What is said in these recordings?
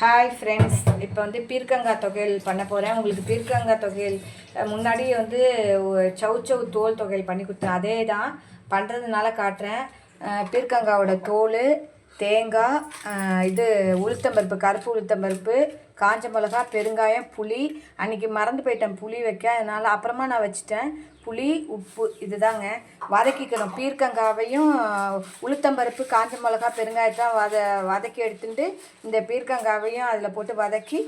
Hi friends இப்போ வந்து பீர்க்கங்காய் தொகையல் பண்ண போகிறேன் உங்களுக்கு பீர்க்கங்காய் தொகையல் முன்னாடி வந்து சவு சவு தோல் தொகையல் பண்ணி கொடுத்தேன். அதே தான் பண்ணுறதுனால காட்டுறேன் பீர்க்கங்காவோட தோல் தேங்காய் இது உளுத்தம்பருப்பு கருப்பு உளுத்தம்பருப்பு காஞ்ச மிளகா பெருங்காயம் புளி. அன்றைக்கி மறந்து போயிட்டேன் புளி வைக்க. அதனால் அப்புறமா நான் வச்சுட்டேன். புளி உப்பு இதுதாங்க. வதக்கிக்கணும். பீர்க்கங்காவையும் உளுத்தம்பருப்பு காஞ்ச மிளகா பெருங்காயத்தான் வத வதக்கி எடுத்துட்டு இந்த பீர்க்கங்காவையும் அதில் போட்டு வதக்கி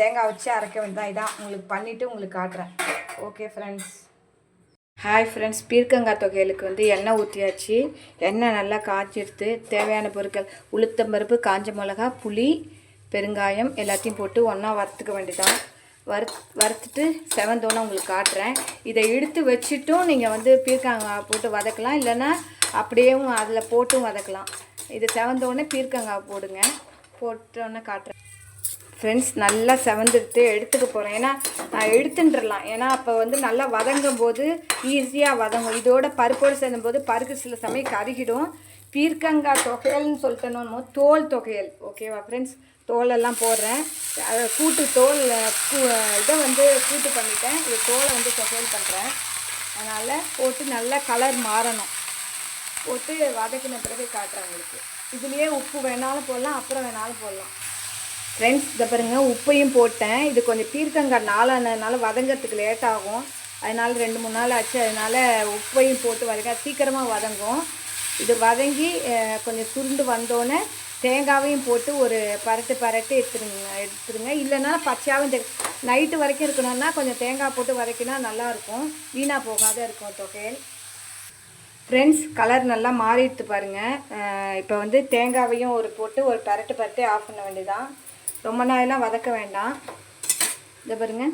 தேங்காய் வச்சு அரைக்க வேண்டியதான் இதான் உங்களுக்கு பண்ணிவிட்டு உங்களுக்கு காட்டுறேன். ஓகே ஃப்ரெண்ட்ஸ் ஹாய் ஃப்ரெண்ட்ஸ் பீர்க்கங்காய் தொகையலுக்கு வந்து எண்ணெய் ஊற்றியாச்சு எண்ணெய் நல்லா காய்ச்சிடுத்து தேவையான பொருட்கள் உளுத்தம்பருப்பு காஞ்ச மிளகா புளி பெருங்காயம் எல்லாத்தையும் போட்டு ஒன்றா வறுத்துக்க வேண்டியதான் வறு வறுத்துட்டு செவந்தோன்னே உங்களுக்கு காட்டுறேன். இதை எடுத்து வச்சுட்டும் நீங்கள் வந்து பீர்க்கங்காய் போட்டு வதக்கலாம். இல்லைன்னா அப்படியேவும் அதில் போட்டும் வதக்கலாம். இது செவந்தோடனே பீர்க்கங்காய் போடுங்க. போட்டோன்னே காட்டுறேன். ஃப்ரெண்ட்ஸ் நல்லா செவந்துட்டு எடுத்துக்க போகிறேன் ஏன்னா நான் எடுத்துட்டுறலாம் ஏன்னா அப்போ வந்து நல்லா வதங்கும் போது ஈஸியாக வதங்கும். இதோட பருப்போடு சேர்ந்தும்போது பருக்கு சில சமயம் கருகிடும் பீர்க்கங்காய் தொகையல்னு சொல்லிட்டணும் தோல் தொகையல். ஓகேவா ஃப்ரெண்ட்ஸ் தோலெல்லாம் போடுறேன். கூட்டு தோல் இதை வந்து கூட்டு பண்ணிட்டேன். இது தோலை வந்து தொகையல் பண்ணுறேன் அதனால் போட்டு நல்லா கலர் மாறணும். போட்டு வதக்கின பிறகு காட்டுறேன் உங்களுக்கு. இதுலேயே உப்பு வேணாலும் போடலாம் அப்புறம் வேணாலும் போடலாம். ஃப்ரெண்ட்ஸ் இதை பாருங்கள் உப்பையும் போட்டேன். இது கொஞ்சம் பீர்க்கங்காய் நாளானதுனால வதங்கிறதுக்கு லேட் ஆகும். அதனால் ரெண்டு மூணு நாள் ஆச்சு. அதனால் உப்பையும் போட்டு வதங்க சீக்கிரமாக வதங்கும். இது வதங்கி கொஞ்சம் சுருண்டு வந்தோடனே தேங்காவையும் போட்டு ஒரு பரட்டு பரட்டு எடுத்துருங்க எடுத்துருங்க. இல்லைன்னா பச்சையாகவும் இந்த நைட்டு வரைக்கும் இருக்கணும்னா கொஞ்சம் தேங்காய் போட்டு வதக்கினா நல்லாயிருக்கும். வீணாக போகாத இருக்கும் தொகையல். ஃப்ரெண்ட்ஸ் கலர் நல்லா மாறிடுத்து பாருங்கள் இப்போ வந்து தேங்காவையும் ஒரு போட்டு ஒரு பரட்டு பரட்டு ஆஃப் பண்ண வேண்டியதான் ரொம்ப நாளெலாம் வதக்க வேண்டாம். இதை பாருங்க.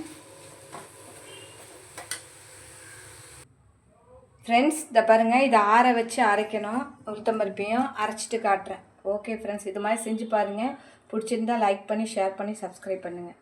ஃப்ரெண்ட்ஸ் இதை பாருங்கள் இதை ஆற வச்சு அரைக்கணும். உளுத்தம்பருப்பையும் அரைச்சிட்டு காட்டுறேன். ஓகே ஃப்ரெண்ட்ஸ் இது மாதிரி செஞ்சு பாருங்கள் பிடிச்சிருந்தா லைக் பண்ணி ஷேர் பண்ணி சப்ஸ்கிரைப் பண்ணுங்கள்